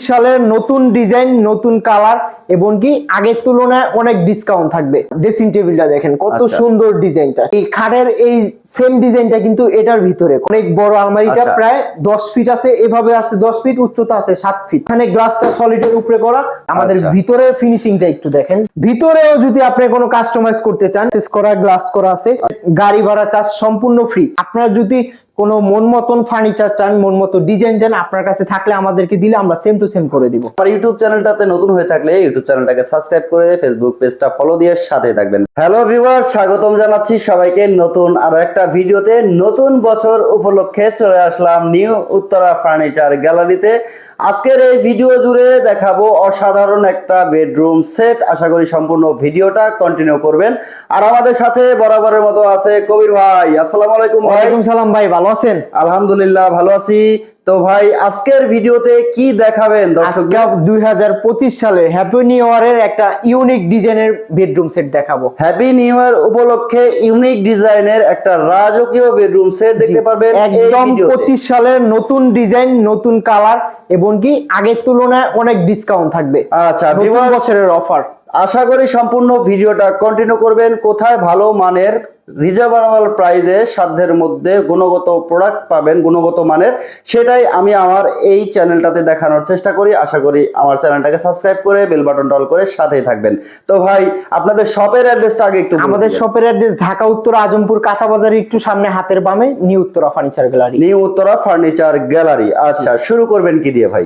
সালের নতুন ডিজাইন নতুন কালার এবং কি আগের তুলনায় অনেক ডিসকাউন্ট থাকবে। ড্রেসিং টেবিলটা দেখেন কত আচ্ছা। সুন্দর ডিজাইনটা। এই খাটের এই সেম ডিজাইনটা কিন্তু এটার ভিতরে। অনেক বড় আলমারিটা আচ্ছা। প্রায় দশ ফিট আছে এভাবে আছে দশ ফিট উচ্চতা আছে সাত ফিট এখানে গ্লাসটা সলিডের উপরে করা। আমাদের আচ্ছা। ভিতরে ফিনিশিংটা একটু দেখেন। ভিতরেও যদি আপনি কোনো কাস্টমাইজ করতে চান করা গ্লাস করা আছে। গাড়ি ভাড়া চার্জ সম্পূর্ণ ফ্রি আপনার যদি কোনো মন মতন ফার্নিচার চান মন মতো ডিজাইন চান আপনার কাছে থাকলে আমাদেরকে দিলে আমরা সেম টু সেম করে দিব। আমার ইউটিউব চ্যানেলটাতে নতুন হয়ে থাকলে ইউটিউব চ্যানেলটাকে সাবস্ক্রাইব করে ফেসবুক পেজটা ফলো দিয়ে সাথে থাকবেন। হ্যালো ভিউয়ার স্বাগতম জানাচ্ছি সবাইকে নতুন আরও একটা ভিডিওতে। নতুন বছর উপলক্ষে চলে আসলাম নিউ উত্তরা ফার্নিচার গ্যালারিতে আজকের এই ভিডিও জুড়ে দেখাবো অসাধারণ একটা বেডরুম সেট আশা করি সম্পূর্ণ ভিডিওটা কন্টিনিউ করবেন। আর আমাদের সাথে বরাবরের মতো আছে কবির ভাই। আসসালামু আলাইকুম ওয়ালাইকুম সালাম ভাই ভালো আছেন? আলহামদুলিল্লাহ ভালো আছি। তো ভাই আজকের ভিডিওতে কি দেখাবেন দর্শক? দুই হাজার পঁচিশ সালে হ্যাপি নিউ ইয়ারের একটা ইউনিক ডিজাইনের বেডরুম সেট দেখাবো। হ্যাপি নিউ ইয়ার উপলক্ষে ইউনিক ডিজাইনের একটা রাজকীয় বেডরুম সেট দেখতে পারবেন একদম পঁচিশ সালের নতুন ডিজাইন নতুন কালার এবং কি আগের তুলনায় অনেক ডিসকাউন্ট থাকবে। আচ্ছা বছরের অফার আশা করি সম্পূর্ণ ভিডিওটা কন্টিনিউ করবেন। কোথায় ভালো মানের রিজনেবল প্রাইসে সাধ্যের মধ্যে গুণগত প্রোডাক্ট পাবেন গুণগত মানের সেটাই আমি আমার এই চ্যানেলটাতে দেখানোর চেষ্টা করি। আশা করি আমার চ্যানেলটাকে সাবস্ক্রাইব করে বেল বাটন টল করে সাথেই থাকবেন। তো ভাই আপনাদের শপের অ্যাড্রেসটা আগে একটু আমাদের শপের অ্যাড্রেস ঢাকা উত্তর আজমপুর কাঁচা বাজারের একটু সামনে হাতের বামে new Uttara furniture gallery new Uttara furniture gallery আচ্ছা শুরু করবেন কি দিয়ে ভাই?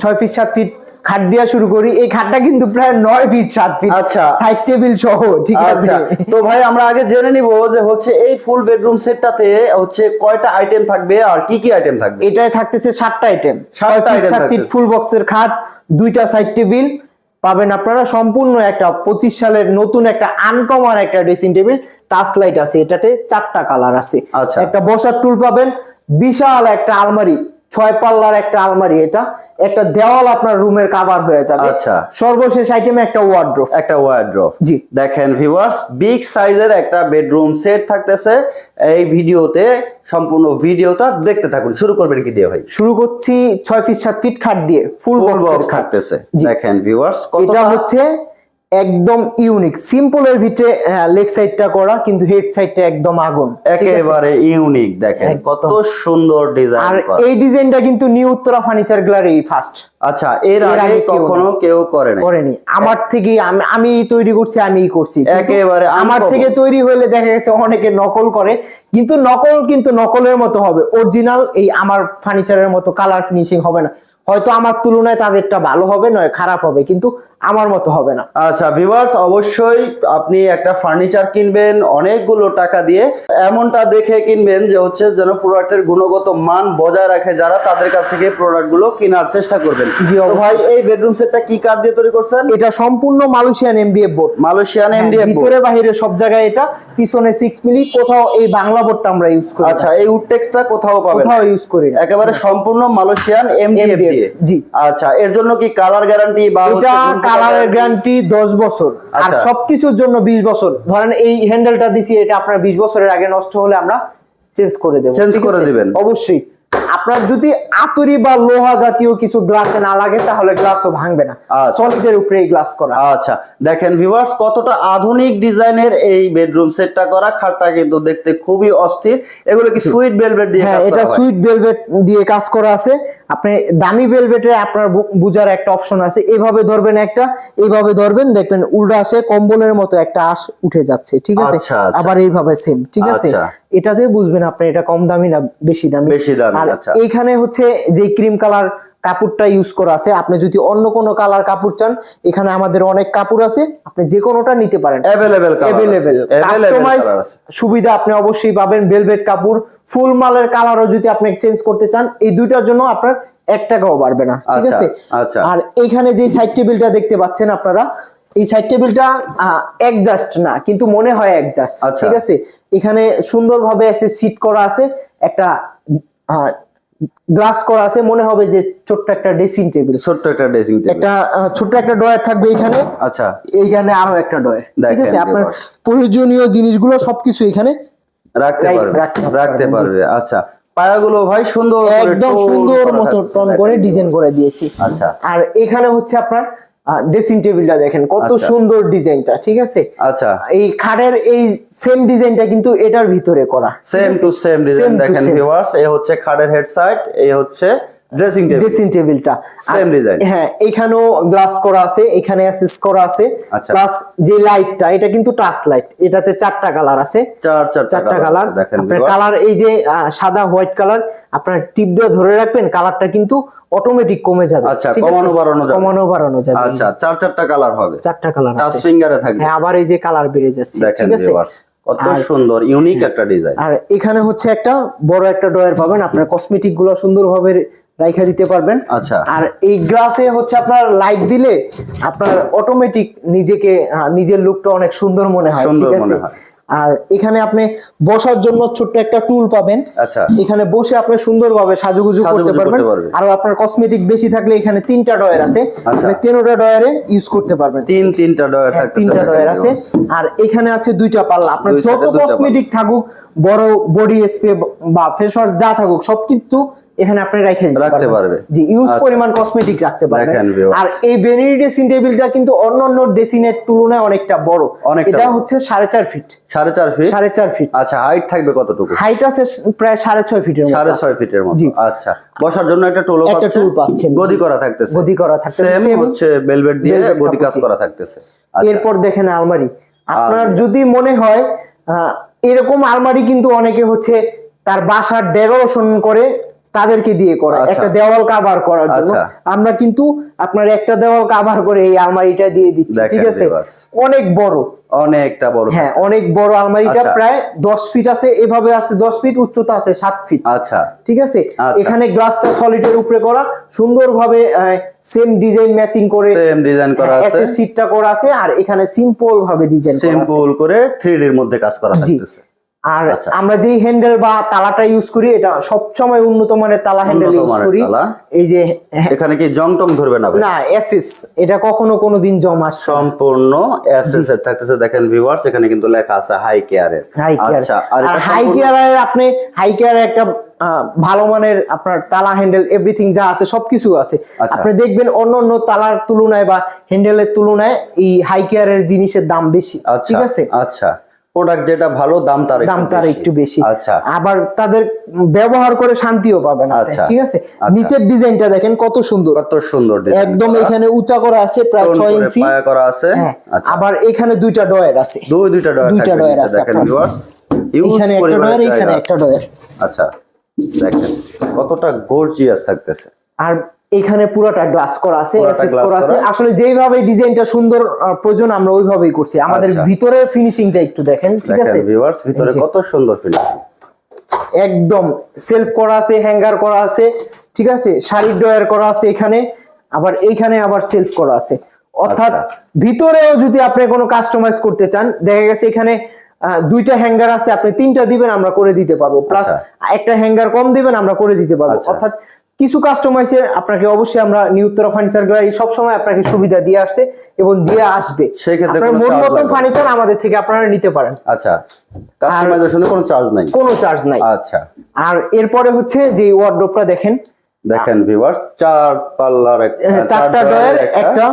ছয় ফিট সাত ফিট খাট দিয়া শুরু করি। এই খাটটা কিন্তু প্রায় নয় ফিট সাত ফিট আচ্ছা। সাইড টেবিল সহ ঠিক আছে? আচ্ছা। তো ভাই আমরা আগে জেনে নিব যে হচ্ছে এই ফুল বেডরুম সেটটাতে হচ্ছে কয়টা আইটেম থাকবে আর কি কি আইটেম থাকবে? এটাই থাকতেছে সাতটা আইটেম সাতটা সাত ফিট ফুল বক্সের খাট দুইটা সাইড টেবিল পাবেন আপনারা সম্পূর্ণ একটা পঁচিশ সালের নতুন একটা আনকমন একটা ড্রেসিং টেবিল টাচ লাইট আছে এটাতে চারটা কালার আছে। আচ্ছা। একটা বসার টুল পাবেন। বিশাল একটা আলমারি। ছয় পাল্লার একটা আলমারি এটা। একটা দেওয়াল আপনার রুমের কাভার হয়ে যাবে। আচ্ছা। সর্বশেষ আইটেম একটা ওয়ার্ড্রোফ একটা ওয়ার্ড্রপ জি। দেখেন ভিউয়ার্স বিগ সাইজের একটা বেডরুম সেট থাকতেছে। এই ভিডিওতে সম্পূর্ণ ভিডিওটা দেখতে থাকুন। শুরু করবেন কি দিয়ে ভাই? শুরু করছি ছয় ফিট সাত ফিট খাট দিয়ে ফুল বক্স খাট। থাকতেছে। জি। দেখেন ভিউয়ার্স এটা হচ্ছে একদম ইউনিক সিম্পলের ভিতরে লেগ সাইডটা করা কিন্তু হেড সাইডটা একদম আগুন। একেবারে ইউনিক দেখেন। কত সুন্দর ডিজাইন আর এই ডিজাইনটা কিন্তু new Uttara furniture gallery first আচ্ছা এর এর আগে কখনো কেউ করে নাই। করেনি। আমার থেকে আমি আমি তৈরি করছি আমিই করছি। একেবারে আমার থেকে তৈরি হলে দেখা গেছে অনেকে নকল করে। কিন্তু নকল কিন্তু নকলের মতো হবে। অরিজিনাল এই আমার ফার্নিচারের মতো কালার ফিনিশিং হবে না। হয়তো আমার তুলনায় তাদেরটা ভালো হবে নয় খারাপ হবে কিন্তু আমার মতো হবে না। আচ্ছা ভিউয়ার্স অবশ্যই আপনি একটা ফার্নিচার কিনবেন অনেকগুলো টাকা দিয়ে। এমনটা দেখে কিনবেন যে হচ্ছে যেন প্রোডাক্টের গুণগত মান বজায় রাখে যারা তাদের কাছ থেকে প্রোডাক্টগুলো কেনার চেষ্টা করবেন। জি, ভাই এই বেডরুম সেটটা কি কাঠ দিয়ে তৈরি করছেন? এটা সম্পূর্ণ মালয়েশিয়ান এমডিএফ বোর্ড মালয়েশিয়ান হ্যাঁ, এমডিএফ ভিতরে বাইরে সব জায়গায় এটা পিছনে সিক্স মিলি কোথাও এই বাংলা বোর্ডটা আমরা ইউজ করি আচ্ছা এই উডটেক্সটা কোথাও পাবেন? কোথাও ইউজ করি একেবারে সম্পূর্ণ মালয়েশিয়ান এমডিএফ দিয়ে জি। আচ্ছা এর জন্য কি কালার গ্যারান্টি বা এটা কালারের গ্যারান্টি দশ বছর আর আচ্ছা। সবকিছুর জন্য বিশ বছর ধরেন এই হ্যান্ডেলটা দিছি এটা আপনার বিশ বছরের আগে নষ্ট হলে আমরা চেঞ্জ করে দেবেন চেঞ্জ করে? দিবেন। অবশ্যই আপনার যদি আতরি বা লোহা জাতীয় কিছু গ্লাসে না লাগে তাহলে গ্লাসও ভাঙবে না। সলিডের উপরে এই গ্লাস করা। আচ্ছা দেখেন ভিউয়ার্স কতটা আধুনিক ডিজাইনের এই বেডরুম সেটটা করা। খাটটা কিন্তু দেখতে খুবই অস্থির। এগুলো কি সুইট ভেলভেট দিয়ে হ্যাঁ এটা সুইট ভেলভেট দিয়ে কাজ করা আছে। আপনি দামি ভেলভেটে আপনার বু- বুঝার একটা অপশন আছে। এইভাবে ধরবেন একটা এইভাবে ধরবেন দেখবেন উল্টা আসে কম্বলের মতো একটা আশ উঠে যাচ্ছে ঠিক আছে? আচ্ছা, আচ্ছা। আবার এইভাবে সেম ঠিক আছে? আচ্ছা। এটাতে বুঝবেন আপনি এটা কম দামি না বেশি দামি। বেশি দামি, আর। এইখানে হচ্ছে যে ক্রিম কালার কাপড়টা ইউজ করা আছে আপনি যদি অন্য কোনো কালার কাপড় চান এখানে আমাদের অনেক কাপড় আছে আপনি যে কোনোটা নিতে পারেন। অ্যাভেলেবেল অ্যাভেলেবেল কাস্টমাইজ সুবিধা আপনি অবশ্যই পাবেন ভেলভেট কাপড় ফুল মালের কালারও যদি আপনি চেঞ্জ করতে চান এই দুইটার জন্য আপনার এক টাকাও বাড়বে না ঠিক আচ্ছা, আছে? আচ্ছা। আর এইখানে যে সাইড টেবিলটা দেখতে পাচ্ছেন আপনারা এই সাইড টেবিলটা একজাস্ট না কিন্তু মনে হয় একজাস্ট আচ্ছা। ঠিক আছে? এখানে সুন্দরভাবে এসে সিট করা আছে একটা গ্লাস করা আছে মনে হবে যে ছোট্ট একটা ড্রেসিং টেবিল ছোট্ট একটা ড্রেসিং টেবিল একটা ছোট্ট একটা ডয়ার থাকবে এখানে। আচ্ছা। এইখানে আরও একটা ডয়ার ঠিক আছে? আপনার প্রয়োজনীয় জিনিসগুলো সবকিছু এখানে রাখতে পারবে। রাখতে রাখতে পারবে। আচ্ছা। পায়াগুলো ভাই সুন্দর একদম সুন্দর মতো টন করে ডিজাইন করে দিয়েছি। আচ্ছা। আর এখানে হচ্ছে আপনার ড্রেসিং টেবিলটা দেখেন কত আচ্ছা। সুন্দর ডিজাইনটা ঠিক আছে আচ্ছা এই খাটের এই সেম ডিজাইনটা কিন্তু এটার ভিতরে করা সেম টু সেম ডিজাইন দেখেন। ভিউয়ার্স এই হচ্ছে খাটের হেড সাইড এই হচ্ছে ড্রেসিং টেবিল ড্রেসিং টেবিলটা Same design। হ্যাঁ এখানেও গ্লাস করা আছে এখানে অ্যাসেস করা আছে। আচ্ছা। প্লাস যে লাইটটা এটা কিন্তু টাচ লাইট এটাতে চারটা কালার আছে। চার চার চারটা কালার আপনার কালার এই যে সাদা হোয়াইট কালার আপনার টিপ দিয়ে ধরে রাখবেন কালারটা কিন্তু অটোমেটিক কমে যাবে। আচ্ছা, কমানো বাড়ানো যাবে। কমানো বাড়ানো যাবে। আচ্ছা চার চারটা কালার হবে। চারটা কালার টাচ ফিঙ্গারে থাকবে। হ্যাঁ আবার এই যে কালার বেড়ে যাচ্ছে। ঠিক আছে? কত সুন্দর ইউনিক একটা ডিজাইন আর এখানে হচ্ছে একটা বড় একটা ড্রয়ার পাবেন। আপনার কসমেটিকগুলো সুন্দরভাবে রাইখা দিতে পারবেন। আচ্ছা। আর এই গ্লাসে হচ্ছে আপনার লাইট দিলে আপনার অটোমেটিক নিজেকে নিজের লুকটা অনেক সুন্দর মনে হয় ঠিক আছে? মনে হয়। আর এখানে আপনি বসার জন্য ছোট্ট একটা টুল পাবেন। আচ্ছা। এখানে বসে আপনি সুন্দরভাবে সাজুগুজু করতে পারবেন। আর আপনার কসমেটিক বেশি থাকলে এখানে তিনটা ডয়ার আছে। আচ্ছা। আপনি তিনটা ডয়ারে ইউজ করতে পারবেন। তিন তিনটা ডয়ার হ্যাঁ, থাকতেছে তিনটা ডয়ার আছে। আর এখানে আছে দুইটা পাল্লা। আপনার যত কসমেটিক থাকুক বড় বডি স্প্রে বা ফেস ওয়াশ যা থাকুক সব কিন্তু এখানে আপনি রেখে রাখতে পারবেন। পারবে। জি ইউজ আচ্ছা। পরিমাণ কসমেটিক রাখতে পারবেন। আর এই ভ্যানিটি ড্রেসিং টেবিলটা কিন্তু অন্যান্য ড্রেসিংয়ের তুলনায় অনেকটা বড়। এটা হচ্ছে সাড়ে চার ফিট সাড়ে চার ফিট সাড়ে চার ফিট আচ্ছা হাইট থাকবে কতটুকু? হাইট আছে প্রায় সাড়ে ছয় ফিটের মতো। সাড়ে ছয় ফিটের মতো। আচ্ছা। বসার জন্য একটা টুলও একটা tool পাচ্ছেন, গদি করা থাকতেছে। গদি করা থাকতেছে, সেম হচ্ছে বেলভেট দিয়ে গদি কাজ করা থাকতেছে। আচ্ছা। এরপর দেখেন আলমারি। আপনার যদি মনে হয় এরকম আলমারি কিন্তু অনেকে হচ্ছে তার বাসার ডেকোরেশন করে তাদেরকে দিয়ে করে আচ্ছা। একটা দেওয়াল কাভার করার জন্য। আচ্ছা। আমরা কিন্তু আপনার একটা দেওয়াল কাভার করে এই আলমারিটা দিয়ে দিচ্ছি ঠিক আছে? অনেক বড়। অনেকটা বড়। হ্যাঁ অনেক বড় আলমারিটা আচ্ছা। প্রায় দশ ফিট আছে এভাবে আছে দশ ফিট উচ্চতা আছে সাত ফিট আচ্ছা। ঠিক আছে। এখানে গ্লাসটা সলিডের উপরে করা সুন্দরভাবে সেম ডিজাইন ম্যাচিং করে সেম ডিজাইন করা আছে। এসএস সিটটা করা আছে আর এখানে সিম্পল ভাবে ডিজাইন করা আছে। সিম্পল করে থ্রি এর মধ্যে কাজ করা জি। আর আচ্ছা। আমরা যেই হ্যান্ডেল বা তালাটা ইউজ করি এটা সব সময় উন্নত মানের তালা হ্যান্ডেল ইউজ করি। এই যে এখানে কি জং টং ধরবে না? না এসএস এটা কখনো কোনোদিন জমা আসবে না। সম্পূর্ণ এসএস এর থাকতেছে দেখেন ভিউয়ার্স এখানে কিন্তু লেখা আছে হাই কেয়ারের হাই কেয়ার আচ্ছা আর হাই কেয়ারের আপনি হাই কেয়ারের একটা ভালো মানের আপনার তালা হ্যান্ডেল এভরিথিং যা আছে সবকিছু আছে আচ্ছা। আপনি দেখবেন অন্য অন্য তালার তুলনায় বা হ্যান্ডেলের তুলনায় এই হাই কেয়ারের জিনিসের দাম বেশি আচ্ছা ঠিক আছে আচ্ছা প্রোডাক্ট যেটা ভালো দাম তার দাম তার একটু বেশি। আচ্ছা। আবার তাদের ব্যবহার করে শান্তিও পাবেন আপনি, আচ্ছা। ঠিক আছে? আচ্ছা। নিচের ডিজাইনটা দেখেন কত সুন্দর। কত সুন্দর একদম এখানে উঁচা করা আছে প্রায় টোন ছয় ইঞ্চি। পায়া করা আছে। হ্যাঁ। আচ্ছা। আবার এখানে দুইটা ডয়ার আছে। দুই দুইটা ডয়ার দুইটা ডয়ার আছে দেখেন ভিউয়ার্স এখানে একটা ডয়ার এখানে একটা ডয়ার আচ্ছা দেখেন কতটা গর্জিয়াস থাকতেছে। আর এখানে পুরোটা গ্লাস করা আছে করা আছে। আসলে যেইভাবে ডিজাইনটা সুন্দর প্রয়োজন আমরা ওইভাবেই করছি। আমাদের আচ্ছা। ভিতরে ফিনিশিংটা একটু দেখেন ঠিক আছে? ভিউয়ার্স ভিতরে কত সুন্দর ফিনিশিং একদম সেলফ করা আছে হ্যাঙ্গার করা আছে ঠিক আছে? শাড়ির ডয়ার করা আছে এখানে আবার এইখানে আবার সেলফ করা আছে। অর্থাৎ আচ্ছা। ভিতরেও যদি আপনি কোনো কাস্টমাইজ করতে চান দেখা গেছে এখানে দুইটা হ্যাঙ্গার আছে আপনি তিনটা দিবেন আমরা করে দিতে পারব। প্লাস আচ্ছা। একটা হ্যাঙ্গার কম দিবেন আমরা করে দিতে পারব। অর্থাৎ কিছু কাস্টমাইজের আপনাকে অবশ্যই আমরা নিউত্তরা ফার্নিচার গ্যালারি সবসময় আপনাকে সুবিধা দিয়ে আসছে এবং দিয়ে আসবে। সেই ক্ষেত্রে আপনার মন মতন ফার্নিচার আমাদের থেকে আপনারা নিতে পারেন। আচ্ছা কাস্টমাইজেশনে কোনো চার্জ নাই? কোনো চার্জ নাই। আচ্ছা। আর এরপরে হচ্ছে যে ওয়ার্ডরোবটা দেখেন। দেখেন ভিউয়ার্স চার পাল্লার একটা হ্যাঁ, চারটা ডয়ের একটা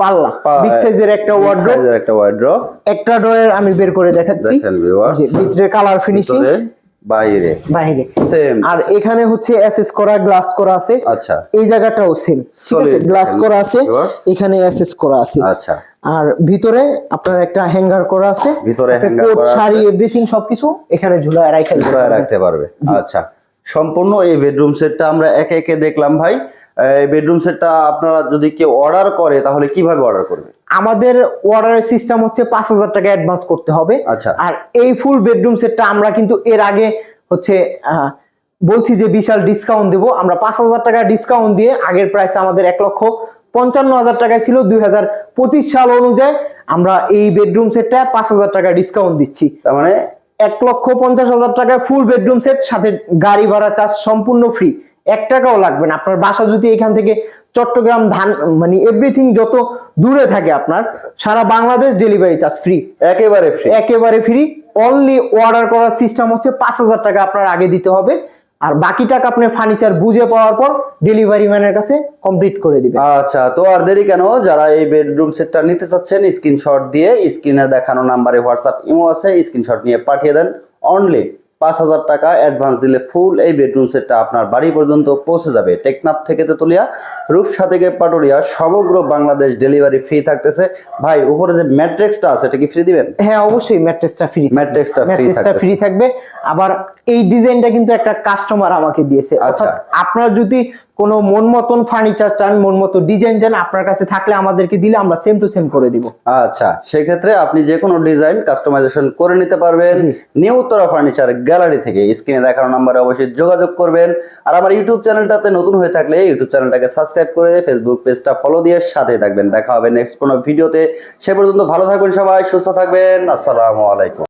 পাল্লা বিগ সাইজের একটা ওয়ার্ড্রোব একটা ওয়ার্ড্রপ একটা ডয়ের আমি বের করে দেখাচ্ছি। দেখেন ভিউয়ার্স যে ভিতরে কালার ফিনিশিং বাইরে। বাইরে। সেম আর এখানে হচ্ছে অ্যাসেস করা গ্লাস করা আছে। আচ্ছা। এই জায়গাটাও সেম ঠিক আছে গ্লাস করা আছে এখানে অ্যাসেস করা আছে। আচ্ছা। আর ভিতরে আপনার একটা হ্যাঙ্গার করা আছে। ভিতরে কোট করা আছে। শাড়ি এভরিথিং সবকিছু এখানে ঝুলায় রাখা দিতে পুরো পারবেন। রাখতে পারবে। আচ্ছা। সম্পূর্ণ এই বেডরুম সেটটা আমরা একে একে দেখলাম ভাই। এই বেডরুম সেটটা আপনারা যদি কেউ অর্ডার করে তাহলে কীভাবে অর্ডার করবে? আমাদের অর্ডারের সিস্টেম হচ্ছে পাঁচ হাজার টাকা অ্যাডভান্স করতে হবে। আচ্ছা। আর এই ফুল বেডরুম সেটটা আমরা কিন্তু এর আগে হচ্ছে বলছি যে বিশাল ডিসকাউন্ট দেবো। আমরা পাঁচ হাজার টাকা ডিসকাউন্ট দিয়ে আগের প্রাইস আমাদের এক লক্ষ পঞ্চান্ন হাজার টাকায় ছিল দুই হাজার পঁচিশ সাল অনুযায়ী। আমরা এই বেডরুম সেটটা পাঁচ হাজার টাকা ডিসকাউন্ট দিচ্ছি। তার মানে এক লক্ষ পঞ্চাশ হাজার টাকায় ফুল বেডরুম সেট সাথে গাড়ি ভাড়া চার্জ সম্পূর্ণ ফ্রি এক টাকাও লাগবে না। আপনার বাসা যদি এখান থেকে চট্টগ্রাম ধান মানে এভরিথিং যত দূরে থাকে আপনার সারা বাংলাদেশ ডেলিভারি চার্জ ফ্রি একেবারে ফ্রি একেবারে ফ্রি অনলি অর্ডার করার সিস্টেম হচ্ছে পাঁচ হাজার টাকা আপনার আগে দিতে হবে। আর বাকি টাকা আপনি ফার্নিচার বুঝে পাওয়ার পর ডেলিভারি ম্যানের কাছে কমপ্লিট করে দিবেন। আচ্ছা তো আর দেরি কেন? যারা এই বেডরুম সেটটা নিতে চাচ্ছেন স্ক্রিনশট দিয়ে স্ক্রিনে দেখানো নাম্বারে হোয়াটসঅ্যাপ ইমো আছে স্ক্রিনশট নিয়ে পাঠিয়ে দেন অনলি পাঁচ হাজার টাকা অ্যাডভান্স দিলে ফুল এই বেডরুম সেটটা আপনার বাড়ি পর্যন্ত পৌঁছে যাবে। টেকনাফ থেকে তেতুলিয়া রূপসা থেকে পাটুরিয়া সমগ্র বাংলাদেশ ডেলিভারি ফ্রি থাকতেছে। ভাই উপরে যে ম্যাট্রিক্সটা আছে এটা কি ফ্রি দিবেন? হ্যাঁ অবশ্যই ম্যাট্রিক্সটা ফ্রি ম্যাট্রিক্সটা ফ্রি ম্যাট্রেসটা ফ্রি থাকবে। আবার এই ডিজাইনটা কিন্তু একটা কাস্টমার আমাকে দিয়েছে। আচ্ছা। অর্থাৎ আপনার যদি কোনো মন মতন ফার্নিচার চান মন মতো ডিজাইন চান আপনার কাছে থাকলে আমাদেরকে দিলে আমরা সেম টু সেম করে দিব। আচ্ছা সেক্ষেত্রে আপনি যে কোনো ডিজাইন কাস্টমাইজেশন করে নিতে পারবেন। নিউ উত্তরা ফার্নিচার গ্যালারি থেকে স্ক্রিনে দেখানো নাম্বারে অবশ্যই যোগাযোগ করবেন। আর আমার ইউটিউব চ্যানেলটাতে নতুন হয়ে থাকলে ইউটিউব চ্যানেলটাকে সাবস্ক্রাইব করে ফেসবুক পেজটা ফলো দিয়ে সাথে থাকবেন। দেখা হবে নেক্সট কোনো ভিডিওতে সে পর্যন্ত ভালো থাকবেন সবাই সুস্থ থাকবেন। আসসালামু আলাইকুম।